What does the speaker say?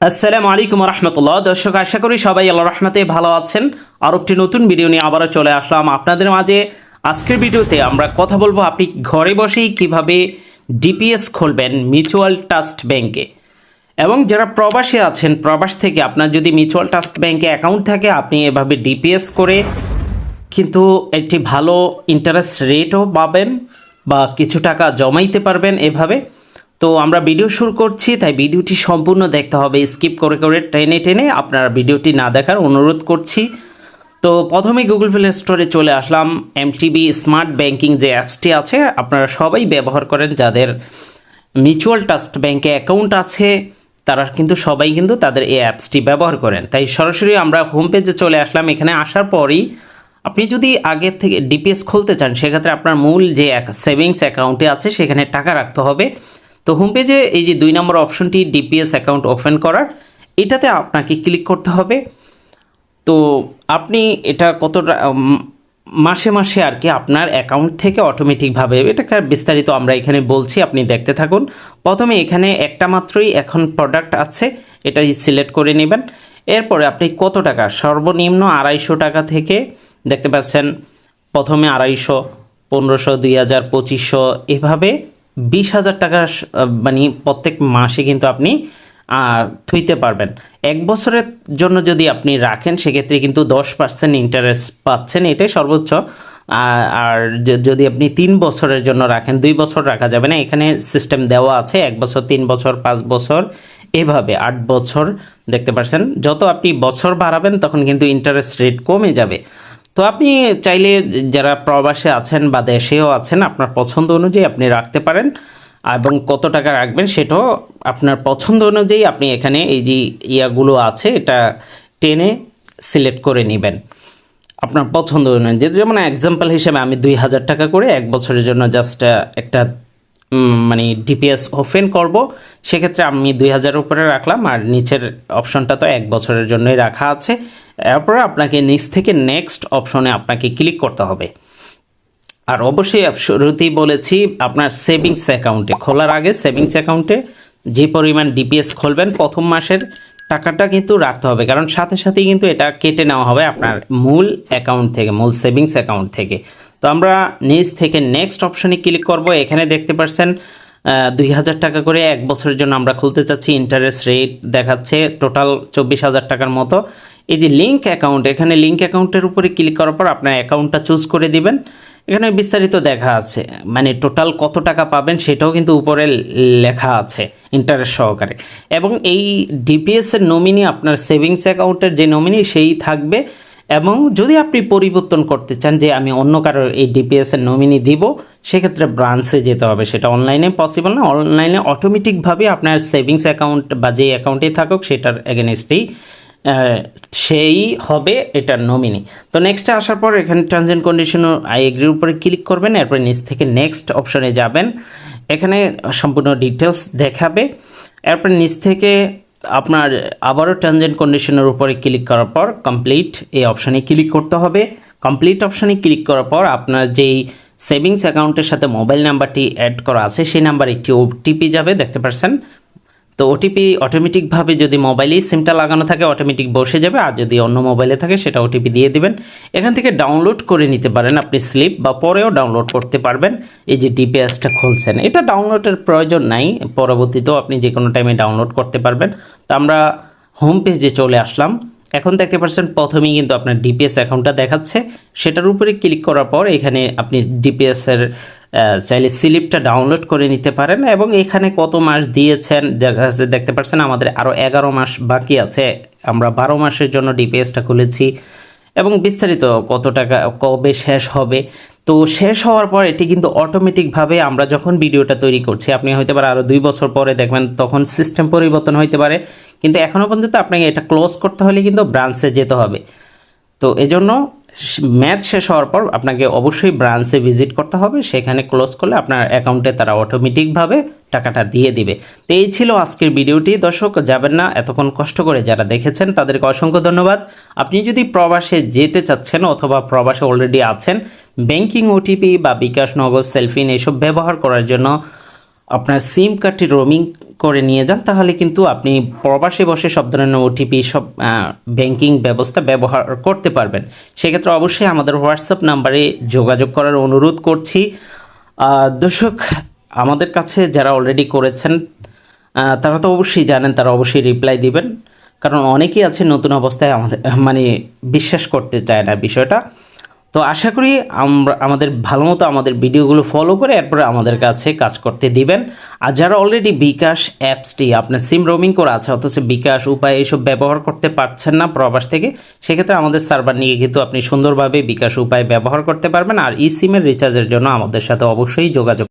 আসসালামু আলাইকুম রহমতুল্লাহ দর্শক, আশা করি সবাই আল্লাহ রহমতে ভালো আছেন। আর একটি নতুন ভিডিও নিয়ে আবারও চলে আসলাম আপনাদের মাঝে। আজকের ভিডিওতে আমরা কথা বলব, আপনি ঘরে বসেই কীভাবে ডিপিএস খুলবেন মিউচুয়াল ট্রাস্ট ব্যাংকে এবং যারা প্রবাসী আছেন, প্রবাস থেকে আপনার যদি মিউচুয়াল ট্রাস্ট ব্যাংকে অ্যাকাউন্ট থাকে, আপনি এভাবে ডিপিএস করে কিন্তু একটি ভালো ইন্টারেস্ট রেটও পাবেন বা কিছু টাকা জমাইতে পারবেন এভাবে। তো আমরা ভিডিও শুরু করছি, তাই ভিডিওটি সম্পূর্ণ দেখতে হবে। স্কিপ করে করে টেনে টেনে আপনারা ভিডিওটি না দেখার অনুরোধ করছি। তো প্রথমে গুগল প্লে স্টোরে চলে আসলাম। এমটিবি স্মার্ট ব্যাংকিং যে অ্যাপসটি আছে, আপনারা সবাই ব্যবহার করেন। যাদের মিউচুয়াল ট্রাস্ট ব্যাংকে অ্যাকাউন্ট আছে, তারা কিন্তু সবাই কিন্তু তাদের এই অ্যাপসটি ব্যবহার করেন। তাই সরাসরি আমরা হোম পেজে চলে আসলাম। এখানে আসার পরই আপনি যদি আগের থেকে ডিপিএস খুলতে চান, সেক্ষেত্রে আপনার মূল যে সেভিংস অ্যাকাউন্টে আছে, সেখানে টাকা রাখতে হবে। তো হোম পেজে এই যে দুই নম্বর অপশনটি ডিপিএস অ্যাকাউন্ট ওপেন করার, এটাতে আপনাকে ক্লিক করতে হবে। তো আপনি এটা কতটা মাসে মাসে আর কি আপনার অ্যাকাউন্ট থেকে অটোমেটিকভাবে এটাকে বিস্তারিত আমরা এখানে বলছি, আপনি দেখতে থাকুন। প্রথমে এখানে একটা মাত্রই এখন প্রোডাক্ট আছে, এটাই সিলেক্ট করে নেবেন। এরপরে আপনি কত টাকা, সর্বনিম্ন আড়াইশো টাকা থেকে, দেখতে পাচ্ছেন, প্রথমে আড়াইশো, পনেরোশো, দুই হাজার, পঁচিশশো, এভাবে বিশ হাজার টাকা মানে প্রত্যেক মাসে কিন্তু আপনি থুইতে পারবেন। এক বছরের জন্য যদি আপনি রাখেন, সেক্ষেত্রে কিন্তু দশ পার্সেন্ট ইন্টারেস্ট পাচ্ছেন, এটাই সর্বোচ্চ। আর যদি আপনি তিন বছরের জন্য রাখেন, দুই বছর রাখা যাবে না। এখানে সিস্টেম দেওয়া আছে, এক বছর, তিন বছর, পাঁচ বছর, এভাবে আট বছর, দেখতে পাচ্ছেন যত আপনি বছর বাড়াবেন, তখন কিন্তু ইন্টারেস্ট রেট কমে যাবে। তো আপনি চাইলে যারা প্রবাসে আছেন বা দেশেও আছেন, আপনার পছন্দ অনুযায়ী আপনি রাখতে পারেন এবং কত টাকা রাখবেন সেটাও আপনার পছন্দ অনুযায়ী আপনি এখানে এই যে ইয়াগুলো আছে, এটা টেনে সিলেক্ট করে নেবেন। আপনার পছন্দ অনুযায়ী। যেমন এক্সাম্পল হিসেবে আমি দুই হাজার টাকা করে এক বছরের জন্য জাস্ট একটা মানে ডিপিএস ওপেন করব, সেক্ষেত্রে আমি দুই হাজারের উপরে রাখলাম আর নিচের অপশনটা তো এক বছরের জন্যই রাখা আছে। এরপরে আপনাকে নিচ থেকে নেক্সট অপশনে আপনাকে ক্লিক করতে হবে। আর অবশ্যই শুরুতেই বলেছি, আপনার সেভিংস অ্যাকাউন্টে খোলার আগে সেভিংস অ্যাকাউন্টে যে পরিমাণ ডিপিএস খুলবেন প্রথম মাসের টাকাটা কিন্তু রাখতে হবে। কারণ সাথে সাথেই কিন্তু এটা কেটে নেওয়া হবে আপনার মূল অ্যাকাউন্ট থেকে, মূল সেভিংস অ্যাকাউন্ট থেকে। তো আমরা নিচ থেকে নেক্সট অপশনে ক্লিক করব। এখানে দেখতে পাচ্ছেন দুই হাজার টাকা করে এক বছরের জন্য আমরা খুলতে চাচ্ছি। ইন্টারেস্ট রেট দেখাচ্ছে টোটাল চব্বিশ হাজার টাকার মতো। এই যে লিঙ্ক অ্যাকাউন্ট এখানে লিঙ্ক অ্যাকাউন্টের উপরে ক্লিক করার পর আপনার অ্যাকাউন্টটা চুজ করে দিবেন। এখানে বিস্তারিত দেখা আছে মানে টোটাল কত টাকা পাবেন সেটাও কিন্তু উপরে লেখা আছে ইন্টারেস্ট সহকারে। এবং এই ডিপিএস এর নমিনি আপনার সেভিংস অ্যাকাউন্টের যে নমিনি সেই থাকবে। এবং যদি আপনি পরিবর্তন করতে চান যে আমি অন্য কারোর এই ডিপিএস এর নমিনি দিব, সেক্ষেত্রে ব্রাঞ্চে যেতে হবে। সেটা অনলাইনে পসিবল না অনলাইনে অটোমেটিকভাবে আপনার সেভিংস অ্যাকাউন্ট বা যে অ্যাকাউন্টেই থাকুক, সেটার এগেনস্টেই সেই হবে এটার নমিনি তো নেক্সটে আসার পর এখানে টার্মস অ্যান্ড কন্ডিশন আই এগ্রির উপরে ক্লিক করবেন, এরপরে নিচ থেকে নেক্সট অপশনে যাবেন। এখানে সম্পূর্ণ ডিটেলস দেখাবে। এরপর নিচ থেকে আপনার আবারও টার্মস অ্যান্ড কন্ডিশনের উপরে ক্লিক করার পর কমপ্লিট এই অপশানে ক্লিক করতে হবে। কমপ্লিট অপশানে ক্লিক করার পর আপনার যেই সেভিংস অ্যাকাউন্টের সাথে মোবাইল নাম্বারটি অ্যাড করা আছে, সেই নাম্বার একটি ওটিপি যাবে, দেখতে পাচ্ছেন তো ওটিপি অটোমেটিকভাবে যদি মোবাইলেই সিমটা লাগানো থাকে অটোমেটিক বসে যাবে। আর যদি অন্য মোবাইলে থাকে সেটা ওটিপি দিয়ে দিবেন। এখান থেকে ডাউনলোড করে নিতে পারেন আপনি স্লিপ বা পরেও ডাউনলোড করতে পারবেন। এই যে ডিপিএসটা খুলছেন এটা ডাউনলোডের প্রয়োজন নাই। পরবর্তীতেও আপনি যে কোনো টাইমে ডাউনলোড করতে পারবেন। তো আমরা হোম পেজে চলে আসলাম। এখন দেখতে পাচ্ছেন প্রথমেই কিন্তু আপনার ডিপিএস অ্যাকাউন্টটা দেখাচ্ছে। সেটার উপরে ক্লিক করার পর এখানে আপনি ডিপিএস এর আহ, চাইলে স্লিপটা ডাউনলোড করে নিতে পারেন এবং এখানে কত মাস দিয়েছেন, দেখা দেখতে পাচ্ছেন আমাদের আরও এগারো মাস বাকি আছে। আমরা বারো মাসের জন্য ডিপিএসটা খুলেছি এবং বিস্তারিত কত টাকা, কবে শেষ হবে। তো শেষ হওয়ার পর এটি কিন্তু অটোমেটিকভাবে আমরা যখন ভিডিওটা তৈরি করছি, আপনি হয়তো পারে আরও দুই বছর পরে দেখবেন তখন সিস্টেম পরিবর্তন হইতে পারে। কিন্তু এখনও পর্যন্ত আপনাকে এটা ক্লোজ করতে হলে কিন্তু ব্রাঞ্চে যেতে হবে। তো এজন্য ম্যাচ শেষ হওয়ার পর আপনাকে অবশ্যই ব্রাঞ্চে ভিজিট করতে হবে। সেখানে ক্লোজ করলে আপনার অ্যাকাউন্টে তারা অটোমেটিকভাবে টাকাটা দিয়ে দিবে। তো এই ছিল আজকের ভিডিওটি। দর্শক, যাবেন না, এতক্ষণ কষ্ট করে যারা দেখেছেন, তাদেরকে অসংখ্য ধন্যবাদ। আপনি যদি প্রবাসে যেতে চাচ্ছেন অথবা প্রবাসে অলরেডি আছেন ব্যাংকিং ওটিপি বা বিকাশ নগদ সেলফিন এসব ব্যবহার করার জন্য আপনার সিম কার্ডটি রোমিং করে নিয়ে যান, তাহলে কিন্তু আপনি প্রবাসে বসে সব ধরনের ওটিপি সব ব্যাংকিং ব্যবস্থা ব্যবহার করতে পারবেন। সেক্ষেত্রে অবশ্যই আমাদের হোয়াটসঅ্যাপ নাম্বারে যোগাযোগ করার অনুরোধ করছি। দর্শক, আমাদের কাছে যারা অলরেডি করেছেন তারা তো অবশ্যই জানেন, তারা অবশ্যই রিপ্লাই দিবেন। কারণ অনেকেই আছে নতুন অবস্থায় আমাদের মানে বিশ্বাস করতে চায় না বিষয়টা। তো আশা করি আমরা, আমাদের ভালো মতো আমাদের ভিডিওগুলো ফলো করে এরপরে আমাদের কাছে কাজ করতে দিবেন। আর যারা অলরেডি বিকাশ অ্যাপসটি, আপনার সিম রোমিং করে আছে, অথচ বিকাশ উপায় এইসব ব্যবহার করতে পারছেন না প্রবাস থেকে, সেক্ষেত্রে আমাদের সার্ভার নিয়ে কিন্তু আপনি সুন্দরভাবে বিকাশ উপায় ব্যবহার করতে পারবেন। আর ই সিমের রিচার্জের জন্য আমাদের সাথে অবশ্যই যোগাযোগ